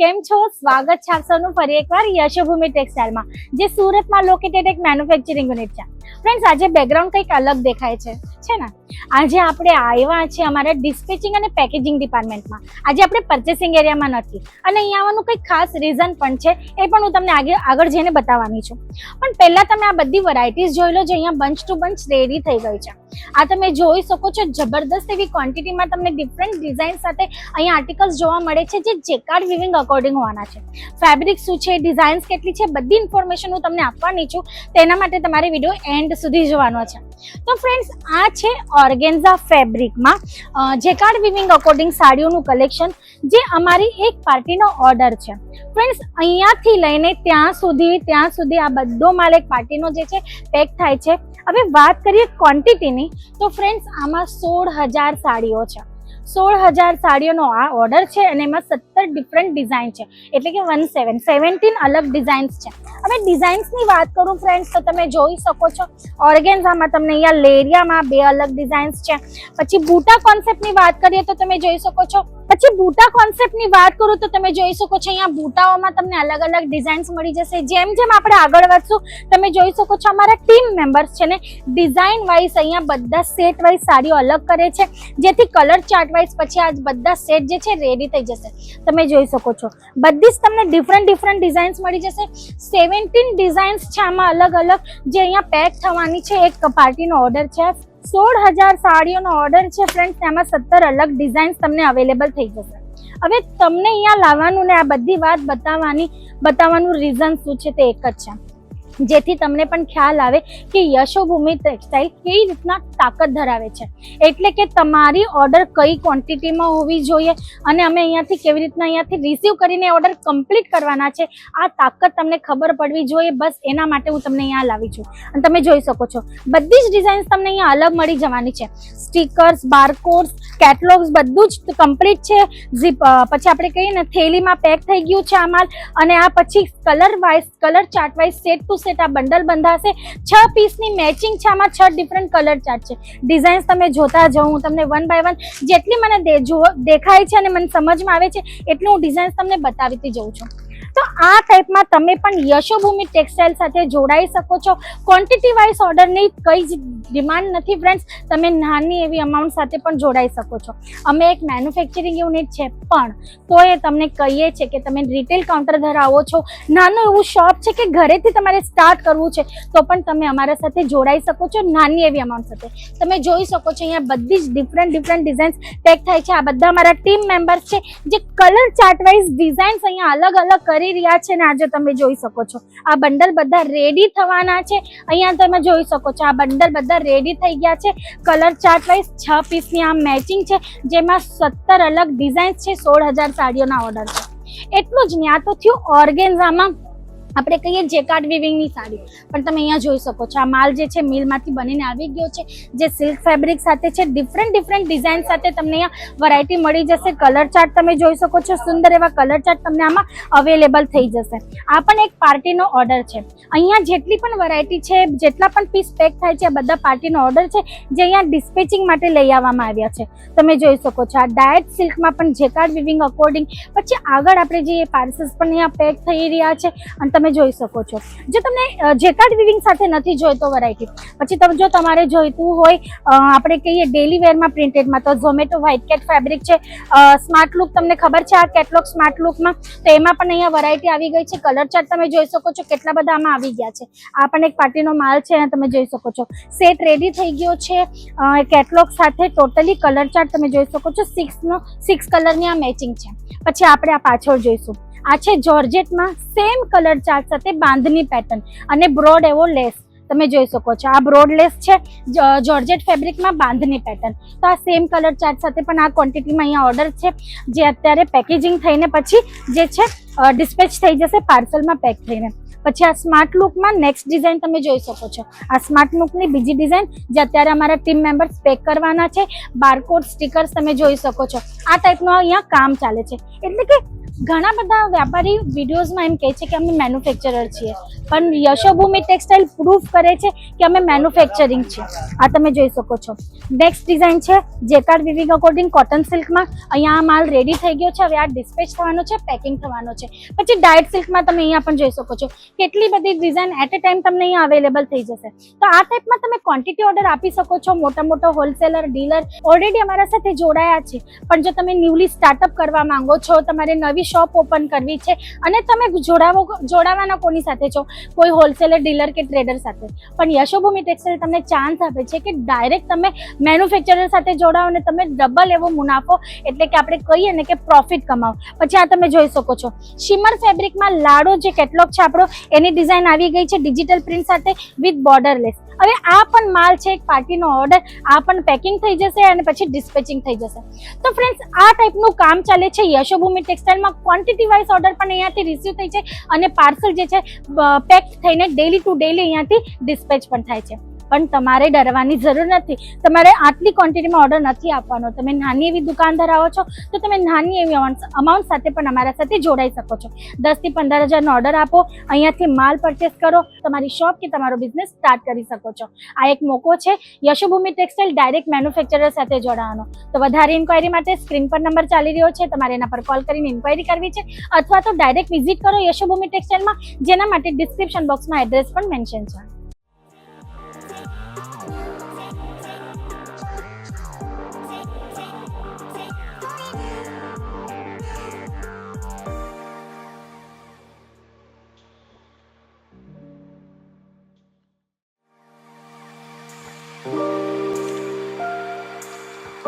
કેમ છો? સ્વાગત છે આપ સૌનું ફરી એકવાર યશોભૂમિ ટેક્સટાઇલમાં, જે સુરતમાં લોકેટેડ એક મેન્યુફેક્ચરિંગ યુનિટ છે. ફ્રેન્ડ્સ આજે બેકગ્રાઉન્ડ કંઈક અલગ દેખાય છે છે ને? આજે આપણે આવ્યા છે અમારા ડિસ્પેચિંગ અને પેકેજિંગ ડિપાર્ટમેન્ટમાં આજે આપણે પર્ચેસિંગ એરિયામાં નથી. અને અહીંયા આવવાનું કંઈક ખાસ રીઝન પણ છે, એ પણ હું તમને આગળ આગળ જઈને બતાવવાની છું. પણ પહેલાં તમે આ બધી વરાયટીઝ જોઈ લો જે અહીંયા બંચ ટુ બંચ રેડી થઈ ગઈ છે. આ તમે જોઈ શકો છો જબરદસ્ત એવી ક્વોન્ટિટીમાં તમને ડિફરન્ટ ડિઝાઇન સાથે અહીંયા આર્ટિકલ્સ જોવા મળે છે જે જેકાર્ડ વિવિંગ અકોર્ડિંગ હોવાના છે. ફેબ્રિક શું છે? ડિઝાઇન્સ કેટલી છે? બધી ઇન્ફોર્મેશન હું તમને આપવાની છું. તેના માટે તમારે વીડિયો એન્ડ સુધી જોવાનો છે. તો ફ્રેન્ડ્સ આ છે ઓર્ગેન્ઝા ફેબ્રિકમાં જેકાર્ડ વિવિંગ અકોર્ડિંગ સાડીઓનું કલેક્શન જે અમારી એક પાર્ટીનો ઓર્ડર છે. ફ્રેન્ડ્સ અહીંયાથી લઈને ત્યાં સુધી ત્યાં સુધી આ બધો માલ એક પાર્ટીનો જે છે પેક થાય છે. હવે વાત કરીએ ક્વોન્ટિટીની તો ફ્રેન્ડ્સ આમાં સોળ હજાર સાડીઓ છે. સોળ હજાર સાડીઓનો આ ઓર્ડર છે અને એમાં સત્તર ડિફરન્ટ ડિઝાઇન છે. એટલે કે વન સેવન સેવન્ટીન અલગ ડિઝાઇન્સ છે. હવે ડિઝાઇન્સની વાત કરું ફ્રેન્ડ્સ તો તમે જોઈ શકો છો. ઓર્ગેન્ઝામાં તમને અહીંયા લેરિયામાં બે અલગ ડિઝાઇન્સ છે. પછી બૂટા કોન્સેપ્ટની વાત કરીએ તો તમે જોઈ શકો છો. પછી બૂટા કોન્સેપ્ટની વાત કરું તો તમે જોઈ શકો છો, અહીંયા બૂટાઓમાં તમને અલગ અલગ ડિઝાઇન્સ મળી જશે. જેમ જેમ આપણે આગળ વધશું, તમે જોઈ શકો છો અમારા ટીમ મેમ્બર્સ છે ને ડિઝાઇન વાઇઝ અહીંયા બધા સેટ વાઇઝ સાડીઓ અલગ કરે છે. જેથી કલર ચાર્ટ વાઇઝ પછી આ બધા સેટ જે છે રેડી થઈ જશે. તમે જોઈ શકો છો. બધી જ તમને ડિફરન્ટ ડિફરન્ટ ડિઝાઇન્સ મળી જશે. સેવન્ટીન ડિઝાઇન્સ છે આમાં અલગ અલગ. જે અહીંયા પેક થવાની છે, એક પાર્ટીનો ઓર્ડર છે. સોળ હજાર સાડીઓનો ઓર્ડર છે ફ્રેન્ડ્સ તેમાં સત્તર અલગ ડિઝાઇન્સ તમને અવેલેબલ થઈ જશે. હવે તમને અહીંયા લાવવાનું ને આ બધી વાત બતાવવાની, બતાવવાનું રીઝન શું છે તે એક જ છે. જેથી તમને પણ ખ્યાલ આવે કે યશોભૂમિ ટેક્સટાઇલ કેવી રીતના તાકાત ધરાવે છે. એટલે કે તમારી ઓર્ડર કઈ ક્વોન્ટિટીમાં હોવી જોઈએ અને અમે અહીંયાથી કેવી રીતના અહીંયાથી રિસીવ કરીને ઓર્ડર કમ્પ્લીટ કરવાના છે, આ તાકાત તમને ખબર પડવી જોઈએ. બસ એના માટે હું તમને અહીંયા લાવી છું. અને તમે જોઈ શકો છો, બધી જ ડિઝાઇન્સ તમને અહીંયા અલગ મળી જવાની છે. સ્ટીકર્સ બારકોડ્સ કેટલોગ્સ બધું જ કમ્પ્લીટ છે. પછી આપણે કહીએ ને, થેલીમાં પેક થઈ ગયું છે આ માલ. અને આ પછી colour wise colour chart wise set to set આ બંડલ બંધાશે. છ પીસની મેચિંગ છે. આમાં છ ડિફરન્ટ કલર ચાર્ટ છે. ડિઝાઇન્સ તમે જોતા જાઉં હું તમને વન બાય વન જેટલી મને દેખાય છે અને મને સમજમાં આવે છે, એટલું હું ડિઝાઇન્સ તમને બતાવીતી જઉં છું. તો આ ટાઈપમાં તમે પણ યશોભૂમિ ટેક્સટાઇલ સાથે જોડાઈ શકો છો. ક્વોન્ટિટી વાઇઝ ઓર્ડરની કઈ જ ડિમાન્ડ નથી ફ્રેન્ડ્સ તમે નાની એવી અમાઉન્ટ સાથે પણ જોડાઈ શકો છો. અમે એક મેન્યુફેક્ચરિંગ યુનિટ છે, પણ તો એ તમને કહીએ છીએ કે તમે રિટેલ કાઉન્ટર ધરાવો છો. નાનું એવું શોપ છે કે ઘરેથી તમારે સ્ટાર્ટ કરવું છે, તો પણ તમે અમારા સાથે જોડાઈ શકો છો નાની એવી અમાઉન્ટ સાથે. તમે જોઈ શકો છો અહીંયા બધી જ ડિફરન્ટ ડિફરન્ટ ડિઝાઇન્સ પેક થાય છે. આ બધા અમારા ટીમ મેમ્બર્સ છે, જે કલર ચાર્ટ વાઇઝ ડિઝાઇન્સ અહીંયા અલગ અલગ કરી રહ્યા છે ને, આજે તમે જોઈ શકો છો. આ બંડલ બધા રેડી થવાના છે. અહીંયા તમે જોઈ શકો છો, આ બંડલ બધા રેડી થઈ ગયા છે. કલર ચાર્ટ વાઇઝ છ પીસની આ મેચિંગ છે, જેમાં સત્તર અલગ ડિઝાઇન્સ છે, સોળ હજાર સાડીઓના ઓર્ડર છે. એટલું જ નહીં તો થયું ઓર્ગેન્ઝામાં આપણે કહીએ જેકાર્ડ વિવિંગની સાડી. પણ તમે અહીંયા જોઈ શકો છો, આ માલ જે છે, મિલમાંથી બનીને આવી ગયો છે, જે સિલ્ક ફેબ્રિક સાથે છે ડિફરન્ટ ડિફરન્ટ ડિઝાઇન સાથે તમને અહીંયા વરાયટી મળી જશે. કલર ચાર્ટ તમે જોઈ શકો છો, સુંદર એવા કલર ચાર્ટ તમને આમાં અવેલેબલ થઈ જશે. આ પણ એક પાર્ટીનો ઓર્ડર છે. અહીંયા જેટલી પણ વરાયટી છે, જેટલા પણ પીસ પેક થાય છે, આ બધા પાર્ટીનો ઓર્ડર છે, જે અહીંયા ડિસ્પેચિંગ માટે લઈ આવવામાં આવ્યા છે. તમે જોઈ શકો છો, આ ડાયટ સિલ્કમાં પણ જેકાર્ડ વિવિંગ અકોર્ડિંગ પછી આગળ આપણે જે પાર્સલ્સ પણ અહીંયા પેક થઈ રહ્યા છે, અને તમે જોઈ શકો છો. જો તમને જેકાર્ડ વિવિંગ સાથે નથી જોઈતો વેરાયટી પછી તમે, જો તમારે જોઈતું હોય આપણે કહીએ ડેલી વેરમાં પ્રિન્ટેડમાં તો ઝોમેટો વ્હાઇટ કેટ ફેબ્રિક છે. સ્માર્ટ લુક તમને ખબર છે આ કેટલોગ સ્માર્ટ લુકમાં તો એમાં પણ અહીંયા વેરાયટી આવી ગઈ છે. કલર ચાર્ટ તમે જોઈ શકો છો કેટલા બધા આમાં આવી ગયા છે. આ પણ એક પાર્ટીનો માલ છે અને તમે જોઈ શકો છો. સેટ રેડી થઈ ગયો છે. કેટલોગ સાથે ટોટલી કલર ચાર્ટ તમે જોઈ શકો છો. સિક્સનો સિક્સ કલરની આ મેચિંગ છે. પછી આપણે આ પાછળ જોઈશું. આ છે જોર્જેટમાં સેમ કલર ચાર્ટ સાથે બાંધની પેટર્ન અને બ્રોડ એવો લેસ તમે જોઈ શકો છો. આ બ્રોડ લેસ છે જોર્જેટ ફેબ્રિકમાં બાંધની પેટર્ન તો આ સેમ કલર ચાર્ટ સાથે પણ આ ક્વોન્ટિટીમાં અહીંયા ઓર્ડર છે, જે અત્યારે પેકેજિંગ થઈને પછી જે છે ડિસ્પેચ થઈ જશે પાર્સલમાં પેક થઈને. પછી આ સ્માર્ટ લુકમાં નેક્સ્ટ ડિઝાઇન તમે જોઈ શકો છો. આ સ્માર્ટ લુકની બીજી ડિઝાઇન જે અત્યારે અમારા ટીમ મેમ્બર્સ પેક કરવાના છે બારકોડ સ્ટીકર્સ તમે જોઈ શકો છો. આ ટાઈપનું અહીંયા કામ ચાલે છે. એટલે કે ઘણા બધા વ્યાપારી વિડીયોઝમાં એમ કહે છે કે અમે મેન્યુફેક્ચરર છીએ. પણ યશોભૂમિ ટેક્સટાઇલ પ્રૂફ કરે છે કે અમે મેન્યુફેક્ચરિંગ છીએ. આ તમે જોઈ શકો છો. નેક્સ્ટ ડિઝાઇન છે જેકાર્ડ વિવિંગ અકોર્ડિંગ કોટન સિલ્કમાં અહીંયા આ માલ રેડી થઈ ગયો છે. હવે આ ડિસ્પેચ થવાનો છે પેકિંગ થવાનો છે. પછી ડાયટ સિલ્કમાં તમે અહીંયા પણ જોઈ શકો છો. કેટલી બધી ડિઝાઇન એટ એ ટાઈમ તમને અહીંયા અવેલેબલ થઈ જશે. તો આ ટાઈપમાં તમે ક્વોન્ટિટી ઓર્ડર આપી શકો છો. મોટા મોટા હોલસેલર ડીલર ઓલરેડી અમારા સાથે જોડાયા છે. પણ જો તમે ન્યૂલી સ્ટાર્ટઅપ કરવા માંગો છો, તમારે નવી શોપ ઓપન કરવી છે અને તમે જોડાવો, જોડાવાના કોની સાથે છો? કોઈ હોલસેલર, ડીલર કે ટ્રેડર સાથે? પણ યશોભૂમિ ટેક્સટાઇલ તમને ચાન્સ આપે છે કે ડાયરેક્ટ તમે મેન્યુફેક્ચરર સાથે જોડાઓ અને તમે ડબલ એવો મુનાફો એટલે કે આપણે કહીએ ને કે પ્રોફિટ કમાવો પછી આ તમે જોઈ શકો છો. શિમર ફેબ્રિકમાં લાડો જે કેટલોગ છે આપણો, એની ડિઝાઇન આવી ગઈ છે ડિજિટલ પ્રિન્ટ સાથે વિથ બોર્ડરલેસ હવે આ પણ માલ છે, એક પાર્ટીનો ઓર્ડર આ પણ પેકિંગ થઈ જશે અને પછી ડિસ્પેચિંગ થઈ જશે. તો ફ્રેન્ડ્સ આ ટાઈપનું કામ ચાલે છે યશોભૂમિ ટેક્સટાઇલમાં ક્વોન્ટિટી વાઇઝ ઓર્ડર પણ અહીંયાથી રિસીવ થઈ છે અને પાર્સલ જે છે પેક થઈને ડેલી ટુ ડેલી અહીંયાથી ડિસ્પેચ પણ થાય છે. પણ તમારે ડરવાની જરૂર નથી. તમારે આટલી ક્વોન્ટિટીમાં ઓર્ડર નથી આપવાનો. તમે નાની એવી દુકાન ધરાવો છો, તો તમે નાની એવી અમાઉન્ટ સાથે પણ અમારા સાથે જોડાઈ શકો છો. દસથી પંદર હજારનો ઓર્ડર આપો, અહીંયાથી માલ પરચેસ કરો, તમારી શોપ કે તમારો બિઝનેસ સ્ટાર્ટ કરી શકો છો. આ એક મોકો છે, યશુભૂમિ ટેક્સટાઇલ ડાયરેક્ટ મેન્યુફેક્ચરર સાથે જોડાવાનો. તો વધારે ઇન્ક્વાયરી માટે સ્ક્રીન પર નંબર ચાલી રહ્યો છે, તમારે એના પર કોલ કરીને ઇન્ક્વાયરી કરવી છે, અથવા તો ડાયરેક્ટ વિઝિટ કરો યશોભૂમિ ટેક્સટાઇલમાં જેના માટે ડિસ્ક્રિપ્શન બોક્સમાં એડ્રેસ પણ મેન્શન છે.